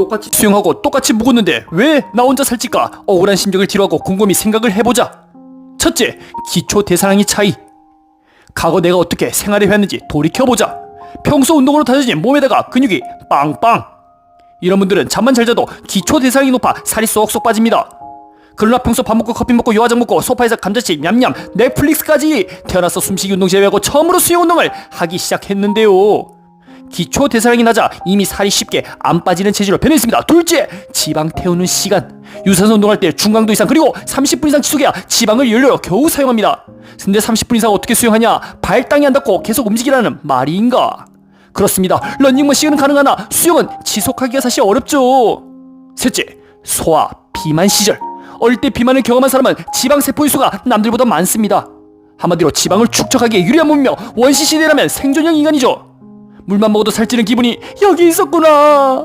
똑같이 수영하고 똑같이 묵었는데 왜 나 혼자 살찔까? 억울한 심정을 뒤로하고 곰곰이 생각을 해보자. 첫째, 기초 대사량의 차이. 과거 내가 어떻게 생활을 해왔는지 돌이켜보자. 평소 운동으로 다져진 몸에다가 근육이 빵빵. 이런 분들은 잠만 잘 자도 기초 대사량이 높아 살이 쏙쏙 빠집니다. 그러나 평소 밥 먹고 커피 먹고 요화정 먹고 소파에서 감자칩 냠냠 넷플릭스까지 태어나서 숨쉬기 운동 제외하고 처음으로 수영 운동을 하기 시작했는데요. 기초 대사량이 낮아 이미 살이 쉽게 안 빠지는 체질로 변했습니다. 둘째, 지방 태우는 시간. 유산소 운동할 때 중강도 이상 그리고 30분 이상 지속해야 지방을 연료로 겨우 사용합니다. 근데 30분 이상 어떻게 수영하냐? 발당이 안 닿고 계속 움직이라는 말인가? 그렇습니다. 런닝머신은 가능하나 수영은 지속하기가 사실 어렵죠. 셋째, 소아, 비만 시절. 어릴 때 비만을 경험한 사람은 지방 세포의 수가 남들보다 많습니다. 한마디로 지방을 축적하기에 유리한 몸이며 원시 시대라면 생존형 인간이죠. 물만 먹어도 살찌는 기분이 여기 있었구나.